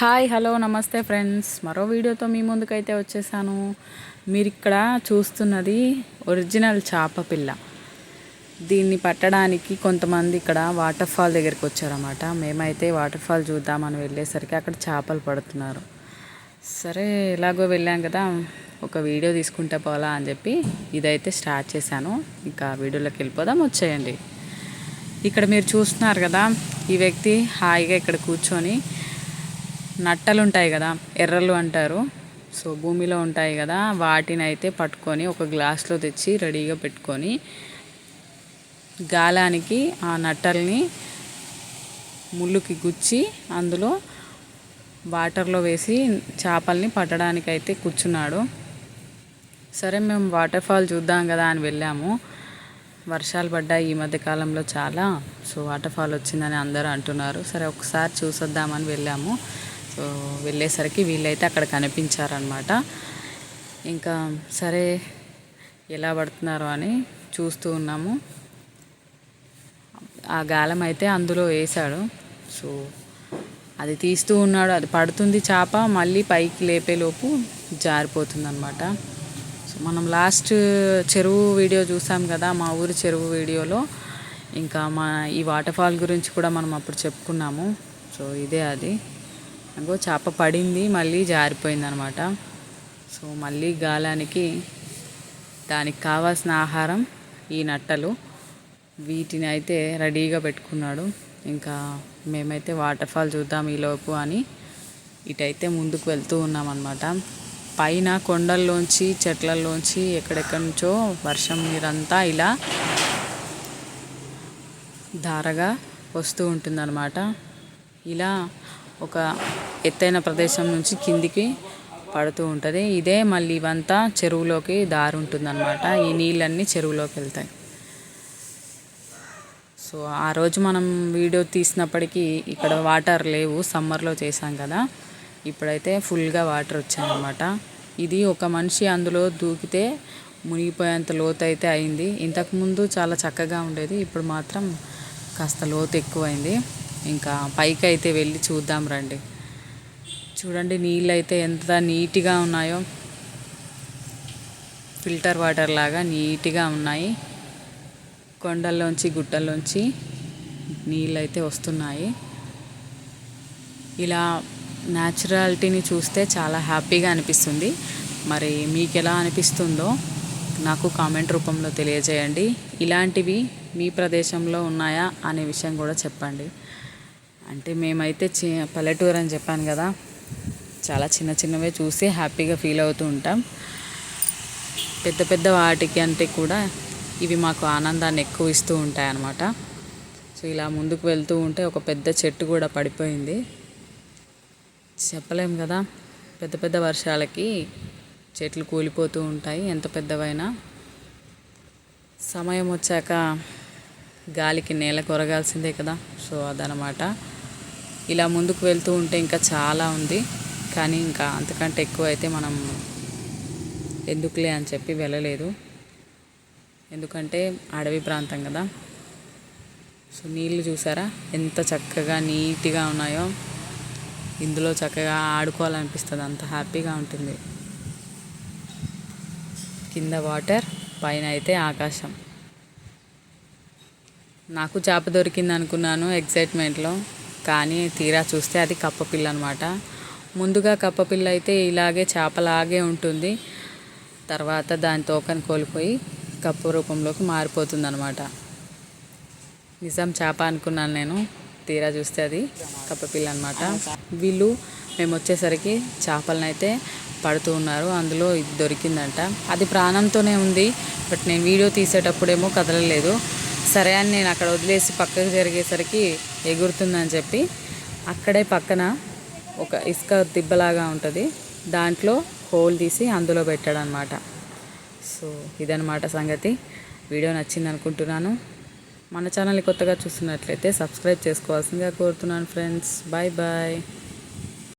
Hi hello నమస్తే friends. మరో వీడియోతో మీ ముందుకైతే వచ్చేసాను. మీరు ఇక్కడ చూస్తున్నది ఒరిజినల్ చేప పిల్ల. దీన్ని పట్టడానికి కొంతమంది ఇక్కడ వాటర్ ఫాల్ దగ్గరికి వచ్చారన్నమాట. మేమైతే వాటర్ ఫాల్ చూద్దామని వెళ్ళేసరికి అక్కడ చేపలు పడుతున్నారు. సరే ఎలాగో వెళ్ళాం కదా ఒక వీడియో తీసుకుంటే పోలా అని చెప్పి ఇదైతే స్టార్ట్ చేశాను. ఇంకా వీడియోలోకి వెళ్ళిపోదాం వచ్చేయండి. ఇక్కడ మీరు చూస్తున్నారు కదా ఈ వ్యక్తి హాయిగా ఇక్కడ కూర్చొని నట్టలు ఉంటాయి కదా ఎర్రలు అంటారు. సో భూమిలో ఉంటాయి కదా వాటిని అయితే పట్టుకొని ఒక గ్లాస్లో తెచ్చి రెడీగా పెట్టుకొని గాలానికి ఆ నట్టల్ని ముళ్ళుకి గుచ్చి అందులో వాటర్లో వేసి చేపల్ని పట్టడానికి అయితే కూర్చున్నాడు. సరే మేము వాటర్ ఫాల్ చూద్దాం కదా అని వెళ్ళాము. వర్షాలు పడ్డాయి ఈ మధ్య కాలంలో చాలా. సో వాటర్ ఫాల్ వచ్చిందని అందరూ అంటున్నారు. సరే ఒకసారి చూసొద్దామని వెళ్ళాము. సో వెళ్ళేసరికి వీళ్ళైతే అక్కడ కనిపించారనమాట ఇంకా సరే ఎలా పడుతున్నారు అని చూస్తూ ఉన్నాము. ఆ గాలం అయితే అందులో వేశాడు. సో అది తీస్తూ ఉన్నాడు. అది పడుతుంది చేప మళ్ళీ పైకి లేపేలోపు జారిపోతుందనమాట సో మనం లాస్ట్ చెరువు వీడియో చూసాం కదా మా ఊరి చెరువు వీడియోలో. ఇంకా మా ఈ వాటర్ఫాల్ గురించి కూడా మనం అప్పుడు చెప్పుకున్నాము. సో ఇదే అది. అగో చేప పడింది మళ్ళీ జారిపోయింది అనమాట సో మళ్ళీ గాలానికి దానికి కావాల్సిన ఆహారం ఈ నట్టలు. వీటిని అయితే రెడీగా పెట్టుకున్నాడు. ఇంకా మేమైతే వాటర్ ఫాల్ చూద్దాం ఈలోపు అని ఇటైతే ముందుకు వెళ్తూ ఉన్నామన్నమాట పైన కొండల్లోంచి చెట్లల్లోంచి ఎక్కడెక్కడి నుంచో వర్షం నీరంతా ఇలా ధారగా వస్తూ ఉంటుందన్నమాట ఇలా ఒక ఎత్తైన ప్రదేశం నుంచి కిందికి పడుతూ ఉంటుంది. ఇదే మళ్ళీ ఇవంతా చెరువులోకి దారి ఉంటుందన్నమాట ఈ నీళ్ళన్నీ చెరువులోకి వెళ్తాయి. సో ఆ రోజు మనం వీడియో తీసినప్పటికీ ఇక్కడ వాటర్ లేవు. సమ్మర్లో చేసాం కదా. ఇప్పుడైతే ఫుల్గా వాటర్ వచ్చాయన్నమాట. ఇది ఒక మనిషి అందులో దూకితే మునిగిపోయేంత లోతు అయితే అయింది ఇంతకుముందు చాలా చక్కగా ఉండేది. ఇప్పుడు మాత్రం కాస్త లోతు ఎక్కువైంది. ఇంకా పైకి అయితే వెళ్ళి చూద్దాం రండి. చూడండి నీళ్ళు అయితే ఎంత నీట్గా ఉన్నాయో. ఫిల్టర్ వాటర్ లాగా నీట్గా ఉన్నాయి. కొండల్లోంచి గుట్టల్లోంచి నీళ్ళు అయితే వస్తున్నాయి. ఇలా న్యాచురాలిటీని చూస్తే చాలా హ్యాపీగా అనిపిస్తుంది. మరి మీకు ఎలా అనిపిస్తుందో నాకు కామెంట్ రూపంలో తెలియజేయండి. ఇలాంటివి మీ ప్రదేశంలో ఉన్నాయా అనే విషయం కూడా చెప్పండి. అంటే మేమైతే చే పల్లెటూరు అని చెప్పాను కదా చాలా చిన్న చిన్నవే చూసి హ్యాపీగా ఫీల్ అవుతూ ఉంటాం. పెద్ద పెద్ద వాటికి అంటే కూడా ఇవి మాకు ఆనందాన్ని ఎక్కువ ఇస్తూ ఉంటాయి అన్నమాట సో ఇలా ముందుకు వెళ్తూ ఉంటే ఒక పెద్ద చెట్టు కూడా పడిపోయింది. చెప్పలేం కదా పెద్ద పెద్ద వర్షాలకి చెట్లు కూలిపోతూ ఉంటాయి. ఎంత పెద్దవైనా సమయం వచ్చాక గాలికి నేల కొరగాల్సిందే కదా. సో అదనమాట ఇలా ముందుకు వెళ్తూ ఉంటే ఇంకా చాలా ఉంది. కానీ ఇంకా అంతకంటే ఎక్కువ అయితే మనం ఎందుకులే అని చెప్పి వెళ్ళలేదు. ఎందుకంటే అడవి ప్రాంతం కదా. సో నీళ్ళు చూసారా? ఎంత చక్కగా నీట్గా ఉన్నాయో. ఇందులో చక్కగా ఆడుకోవాలనిపిస్తుంది. అంత హ్యాపీగా ఉంటుంది. కింద వాటర్ పైన అయితే ఆకాశం. నాకు చేప దొరికింది అనుకున్నాను ఎగ్జైట్మెంట్లో కానీ తీరా చూస్తే అది కప్పపిల్ల అనమాట ముందుగా కప్పపిల్ల అయితే ఇలాగే చేపలాగే ఉంటుంది. తర్వాత దాని తోకని కోల్పోయి కప్పు రూపంలోకి మారిపోతుంది అనమాట నిజం చేప అనుకున్నాను నేను. తీరా చూస్తే అది కప్పపిల్ల అనమాట వీళ్ళు మేము వచ్చేసరికి చేపలను అయితే పడుతూ ఉన్నారు. అందులో ఇది దొరికిందంట. అది ప్రాణంతోనే ఉంది. బట్ నేను వీడియో తీసేటప్పుడేమో కదలలేదు. సరే అని నేను అక్కడ వదిలేసి పక్కకు జరిగేసరికి ఎగురుతుందని చెప్పి అక్కడే పక్కన ఒక ఇసుక దిబ్బలాగా ఉంటుంది. దాంట్లో హోల్ తీసి అందులో పెట్టాడనమాట. సో ఇదనమాట సంగతి. వీడియో నచ్చింది అనుకుంటున్నాను మన ఛానల్ని కొత్తగా చూస్తున్నట్లయితే సబ్స్క్రైబ్ చేసుకోవాల్సిందిగా కోరుతున్నాను ఫ్రెండ్స్. Bye bye.